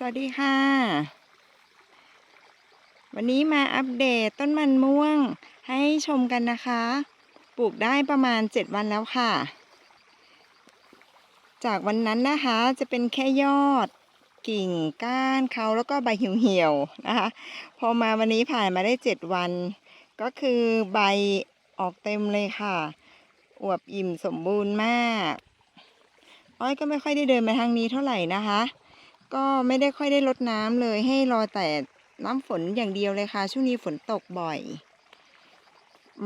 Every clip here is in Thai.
สวัสดีค่ะ วันนี้มาอัปเดตต้นมันม่วงให้ชมกันนะคะ ปลูกได้ประมาณ 7 วันแล้วค่ะ จากวันนั้นนะคะจะเป็นแค่ยอดกิ่งก้านเขาแล้วก็ใบเหี่ยวๆนะคะ พอมาวันนี้ผ่านมาได้ 7 วัน ก็คือใบออกเต็มเลยค่ะ อวบอิ่มสมบูรณ์มาก อ้อยก็ไม่ค่อยได้เดินมาทางนี้เท่าไหร่นะคะ ก็ไม่ได้ค่อยได้รดน้ำเลยให้รอแต่น้ำฝนอย่างเดียวเลยค่ะ ช่วงนี้ฝนตกบ่อย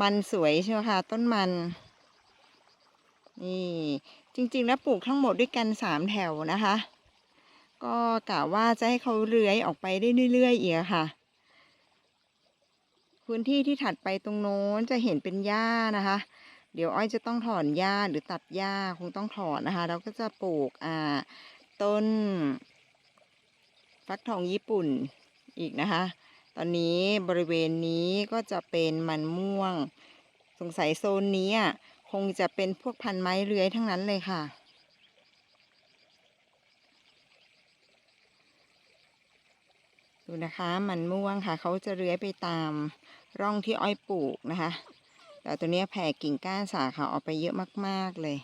มันสวยใช่ไหมคะต้นมัน นี่จริง ๆ แล้วปลูกทั้งหมดด้วยกันสามแถวนะคะ ก็กะว่าจะให้เขาเลื้อยออกไปได้เรื่อยๆอีกค่ะ พื้นที่ที่ถัดไปตรงโน้นจะเห็นเป็นหญ้านะคะ เดี๋ยวอ้อยจะต้องถอนหญ้าหรือตัดหญ้าคงต้องถอนนะคะ แล้วก็จะปลูกอ่าต้น ฟักทองญี่ปุ่นอีกนะคะ ตอนนี้บริเวณนี้ก็จะเป็นมันม่วง สงสัยโซนนี้อะคงจะเป็นพวกพันไม้เลื้อยทั้งนั้นเลยค่ะ ดูนะคะมันม่วงค่ะ เขาจะเลื้อยไปตามร่องที่อ้อยปลูกนะคะ แต่ตัวนี้แผ่กิ่งก้านสาขาออกไปเยอะมาก ๆ เลย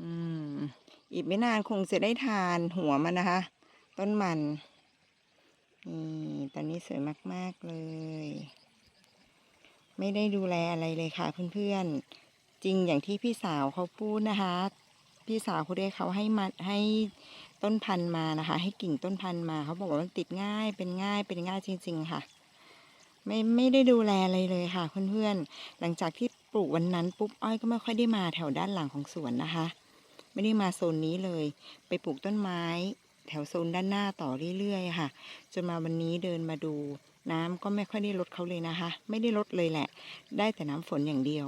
อืมอีกไม่นานคงจะได้ทานหัวมันนะคะ ต้นมันนี่ตอนนี้สวยมาก ๆ เลย ไม่ได้ดูแลอะไรเลยค่ะเพื่อนๆ จริงอย่างที่พี่สาวเขาพูดนะคะ พี่สาวเขาได้เขาให้มาให้ต้นพันธุ์มานะคะ ให้กิ่งต้นพันธุ์มาเขาบอกว่ามันติดง่ายเป็นง่ายเป็นง่ายจริง ๆ ค่ะ ไม่ไม่ได้ดูแลอะไรเลยค่ะเพื่อนๆ หลังจากที่ปลูกวันนั้นปุ๊บอ้อยก็ไม่ค่อยได้มาแถวด้านหลังของสวนนะคะ ไม่ได้มาโซนนี้เลย ไปปลูกต้นไม้ แถวโซนด้านหน้าต่อเรื่อยๆค่ะ จนมาวันนี้เดินมาดู น้ำก็ไม่ค่อยได้ลดเขาเลยนะคะ ไม่ได้ลดเลยแหละ ได้แต่น้ำฝนอย่างเดียว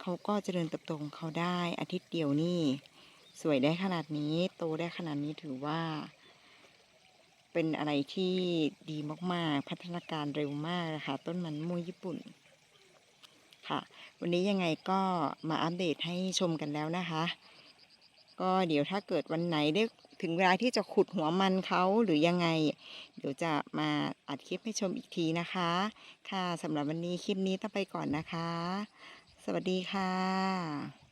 เขาก็เจริญเติบโตของเขาได้อาทิตย์เดียวนี่ สวยได้ขนาดนี้โตได้ขนาดนี้ถือว่า เป็นอะไรที่ดีมากๆ พัฒนาการเร็วมากนะคะต้นมันม่วงญี่ปุ่นค่ะ วันนี้ยังไงก็มาอัปเดตให้ชมกันแล้วนะคะ ก็เดี๋ยวถ้าเกิดวันไหนได้ ถึงเวลาที่จะขุดหัวมันเขาหรือยังไง เดี๋ยวจะมาอัดคลิปให้ชมอีกทีนะคะ ค่ะสำหรับวันนี้คลิปนี้ต้องไปก่อนนะคะ สวัสดีค่ะ